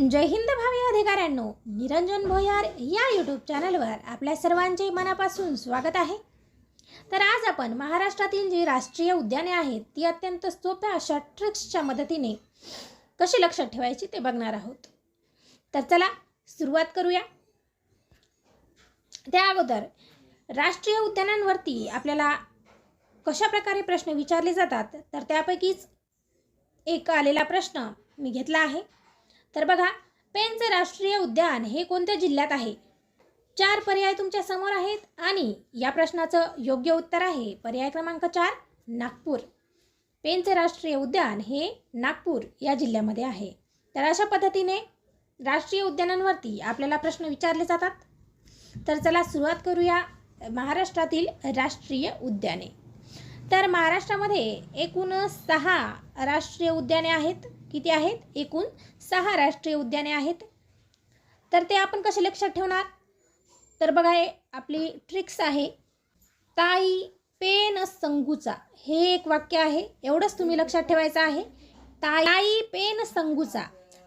जय हिंद भावी अधिकाऱ्यांनो निरंजन भोयार या यूट्यूब चॅनलवर आपल्या सर्वांचे मनापासून स्वागत आहे. तर आज आपण महाराष्ट्रातील जी राष्ट्रीय उद्याने आहेत ती अत्यंत सोप्या अशा ट्रिक्सच्या मदतीने कशी लक्षात ठेवायची ते बघणार आहोत. तर चला सुरुवात करूया. त्या अगोदर राष्ट्रीय उद्यानांवरती आपल्याला कशा प्रकारे प्रश्न विचारले जातात तर त्यापैकीच एक आलेला प्रश्न मी घेतला आहे. तर बघा पेनचे राष्ट्रीय उद्यान हे कोणत्या जिल्ह्यात आहे? चार पर्याय तुमच्यासमोर आहेत आणि या प्रश्नाचं योग्य उत्तर आहे. पर्याय क्रमांक चार नागपूर. पेनचे राष्ट्रीय उद्यान हे नागपूर या जिल्ह्यामध्ये आहे. तर अशा पद्धतीने राष्ट्रीय उद्यानांवरती आपल्याला प्रश्न विचारले जातात. तर चला सुरुवात करूया महाराष्ट्रातील राष्ट्रीय उद्याने. तर महाराष्ट्रामध्ये एकूण सहा राष्ट्रीय उद्याने आहेत. किती आहेत? एकूण सहा राष्ट्रीय उद्याने आहेत. तर ते आपण कसे लक्षात ठेवणार? तर बघा हे आपली ट्रिक्स आहे. ताई पेन संगूचा. हे एक वाक्य आहे. एवढंच तुम्ही लक्षात ठेवायचं आहे. ताई पेन संगूचा.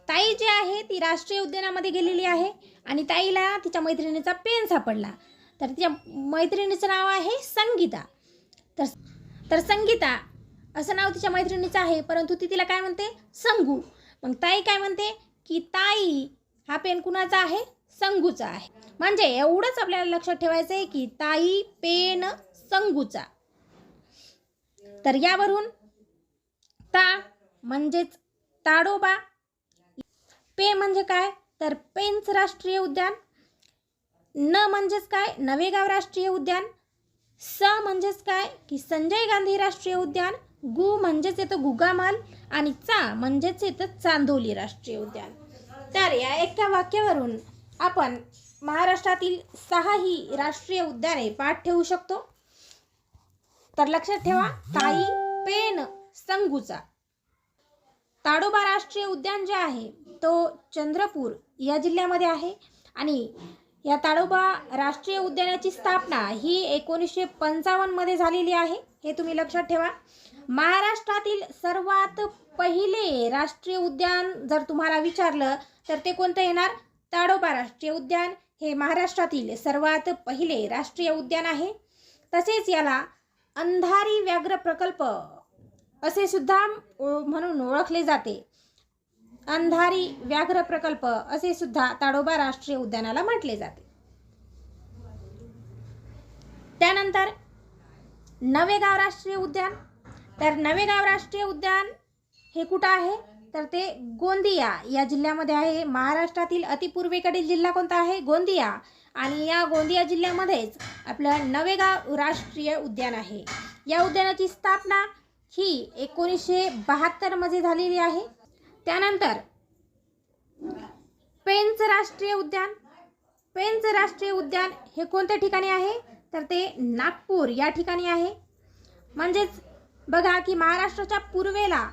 ताई जी आहे ती राष्ट्रीय उद्यानामध्ये गेलेली आहे आणि ताईला तिच्या मैत्रिणीचा पेन सापडला. तर तिच्या मैत्रिणीचं नाव आहे संगीता. तर तर संगीता असं नाव तिच्या मैत्रिणीचं आहे परंतु ती तिला काय म्हणते? संगू. मग ताई काय म्हणते? की ताई हा पेन कुणाचा आहे? संगूचा आहे. म्हणजे एवढंच आपल्याला लक्षात ठेवायचं आहे की ताई पेन संगूचा. तर यावरून ता म्हणजेच ताडोबा. पे म्हणजे काय? तर पेन्स राष्ट्रीय उद्यान. न म्हणजेच काय? नवेगाव राष्ट्रीय उद्यान. स म्हणजेच काय? की संजय गांधी राष्ट्रीय उद्यान गु म्हणजेच येतं गुगामाल आणि चा म्हणजेच येतं चांदोली राष्ट्रीय उद्यान. तर या एका वाक्यावरून आपण महाराष्ट्रातील सहा ही राष्ट्रीय उद्याने पाठ ठेवू शकतो. तर लक्षात ठेवा ताई पेन संगूचा. ताडोबा राष्ट्रीय उद्यान जे आहे तो चंद्रपूर या जिल्ह्यामध्ये आहे आणि या ताडोबा राष्ट्रीय उद्यानाची स्थापना ही एकोणीसशे पंचावन्नमध्ये झालेली आहे. हे तुम्ही लक्षात ठेवा. महाराष्ट्रातील सर्वात पहिले राष्ट्रीय उद्यान जर तुम्हाला विचारलं तर ते कोणतं येणार? ताडोबा राष्ट्रीय उद्यान हे महाराष्ट्रातील सर्वात पहिले राष्ट्रीय उद्यान आहे. तसेच याला अंधारी व्याघ्र प्रकल्प असे सुद्धा म्हणून ओळखले जाते. अंधारी व्याघ्र प्रकल्प असे सुद्धा ताडोबा राष्ट्रीय उद्यानाला म्हटले जाते. त्यानंतर नवेगाव राष्ट्रीय उद्यान. तर नवेगाव राष्ट्रीय उद्यान हे कुठं आहे? तर ते गोंदिया या जिल्ह्यामध्ये आहे. महाराष्ट्रातील अतिपूर्वेकडील जिल्हा कोणता आहे? गोंदिया. आणि या गोंदिया जिल्ह्यामध्येच आपलं नवेगाव राष्ट्रीय उद्यान आहे. या उद्यानाची स्थापना ही एकोणीसशे बहात्तरमध्ये झालेली आहे. त्यानंतर पेंच राष्ट्रीय उद्यान. पेंच राष्ट्रीय उद्यान हे कोणत्या ठिकाणी आहे? तर ते नागपूर या ठिकाणी आहे. म्हणजेच बघा की महाराष्ट्राच्या पूर्वेला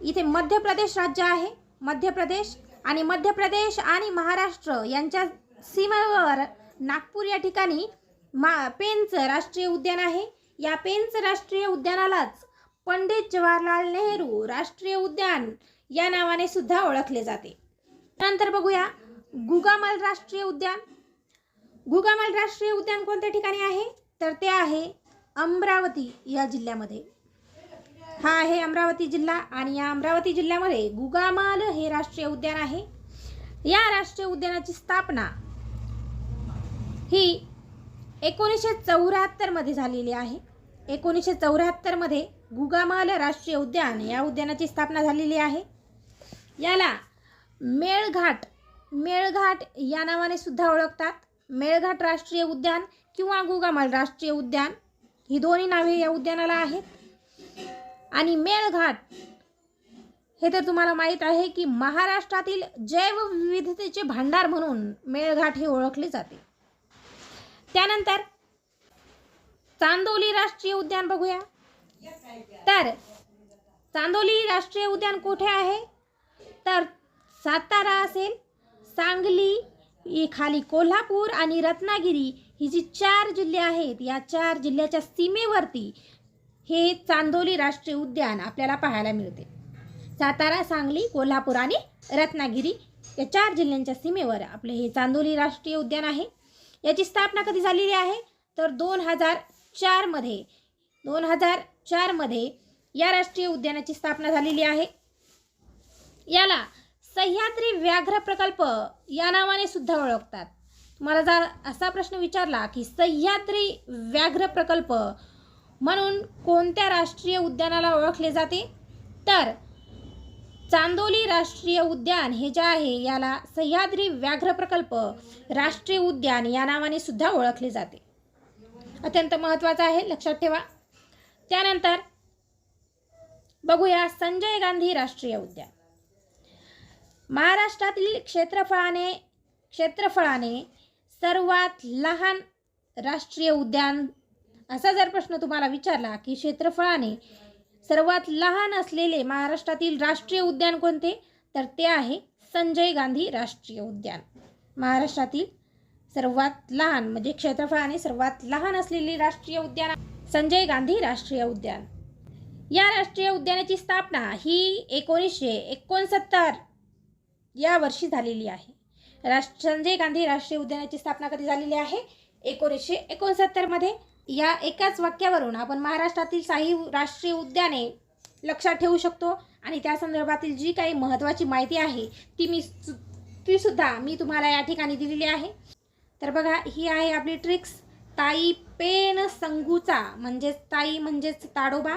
इथे मध्य प्रदेश राज्य आहे. मध्य प्रदेश आणि मध्य प्रदेश आणि महाराष्ट्र यांच्या सीमेवर नागपूर या ठिकाणी मा पेंच राष्ट्रीय उद्यान आहे. या पेंच राष्ट्रीय उद्यानालाच पंडित जवाहरलाल नेहरू राष्ट्रीय उद्यान या नावाने सुद्धा ओळखले जाते. नंतर बघूया गुगामल राष्ट्रीय उद्यान. गुगामल राष्ट्रीय उद्यान कोणत्या ठिकाणी आहे? तर ते आहे अमरावती या जिल्ह्यामध्ये. हा आहे अमरावती जिल्हा आणि या अमरावती जिल्ह्यामध्ये गुगामाल हे राष्ट्रीय उद्यान आहे. या राष्ट्रीय उद्यानाची स्थापना ही एकोणीसशे चौऱ्याहत्तरमध्ये झालेली आहे. एकोणीसशे चौऱ्याहत्तरमध्ये गुगामाल राष्ट्रीय उद्यान या उद्यानाची स्थापना झालेली आहे. याला मेळघाट मेळघाट या नावाने सुद्धा ओळखतात. मेळघाट राष्ट्रीय उद्यान किंवा गुगामाल राष्ट्रीय उद्यान ही दोन्ही नावे या उद्यानाला आहेत. आणि मेळघाट हे तर तुम्हाला माहीत आहे की महाराष्ट्रातील जैवविविधतेचे भांडार म्हणून मेळघाट हे ओळखले जाते. त्यानंतर चांदोली राष्ट्रीय उद्यान बघूया. तर चांदोली राष्ट्रीय उद्यान कुठे आहे? तर सातारा असेल सांगली ही खाली कोल्हापूर आणि रत्नागिरी ही जी चार जिल्हे आहेत या चार जिल्ह्याच्या सीमेवरती हे चांदोली राष्ट्रीय उद्यान आपल्याला पाहायला मिळते. सातारा सांगली कोल्हापूर आणि रत्नागिरी या चार जिल्ह्यांच्या सीमेवर आपले हे चांदोली राष्ट्रीय उद्यान आहे. याची स्थापना कधी झालेली आहे? तर दोन हजार चारमध्ये दोन हजार चारमध्ये या राष्ट्रीय उद्यानाची स्थापना झालेली आहे. याला सह्याद्री व्याघ्र प्रकल्प या नावाने सुद्धा ओळखतात. तुम्हाला जर असा प्रश्न विचारला की सह्याद्री व्याघ्र प्रकल्प म्हणून कोणत्या राष्ट्रीय उद्यानाला ओळखले जाते? तर चांदोली राष्ट्रीय उद्यान हे जे आहे याला सह्याद्री व्याघ्र प्रकल्प राष्ट्रीय उद्यान या नावाने सुद्धा ओळखले जाते. अत्यंत महत्त्वाचं आहे लक्षात ठेवा. त्यानंतर बघूया संजय गांधी राष्ट्रीय उद्यान. महाराष्ट्रातील क्षेत्रफळाने क्षेत्रफळाने सर्वात लहान राष्ट्रीय उद्यान असा जर प्रश्न तुम्हाला विचारला की क्षेत्रफळाने सर्वात लहान असलेले महाराष्ट्रातील राष्ट्रीय उद्यान कोणते? तर ते आहे संजय गांधी राष्ट्रीय उद्यान. महाराष्ट्रातील सर्वात लहान म्हणजे क्षेत्रफळाने सर्वात लहान असलेले राष्ट्रीय उद्यान संजय गांधी राष्ट्रीय उद्यान. या राष्ट्रीय उद्यानाची स्थापना ही एकोणीसशे एकोणसत्तर या वर्षी झालेली आहे. राष्ट्र संजय गांधी राष्ट्रीय उद्यानाची स्थापना कधी झालेली आहे? एकोणीसशे एकोणसत्तरमध्ये या एकाच वाक्यावरून आपण महाराष्ट्रातील साही राष्ट्रीय उद्याने लक्षात ठेवू शकतो आणि त्या संदर्भातील जी काही महत्त्वाची माहिती आहे ती मी सु ती सुद्धा मी तुम्हाला या ठिकाणी दिलेली आहे. तर बघा ही आहे आपली ट्रिक्स ताई पेन संगूचा म्हणजेच ताई म्हणजेच ताडोबा.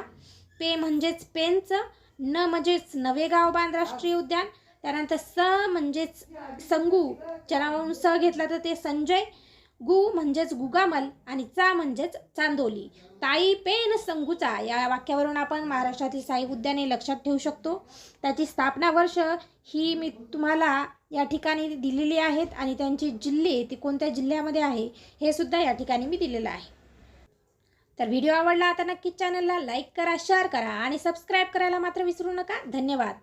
पे म्हणजेच पेनचं न म्हणजेच नवेगाव बांध राष्ट्रीय उद्यान. त्यानंतर स म्हणजेच संगू ज्यावरून स घेतला तर ते संजय गु म्हणजेच गुगामल आणि चा म्हणजेच चांदोली. ताई पेन संगूचा या वाक्यावरून आपण महाराष्ट्रातील साई उद्याने लक्षात ठेवू शकतो. त्याची स्थापना वर्ष ही मी तुम्हाला या ठिकाणी दिलेली आहेत आणि त्यांची जिल्हे ती कोणत्या जिल्ह्यामध्ये आहे हे सुद्धा या ठिकाणी मी दिलेलं आहे. तर व्हिडिओ आवडला तर नक्कीच चॅनलला लाईक करा शेअर करा आणि सबस्क्राईब करायला मात्र विसरू नका. धन्यवाद.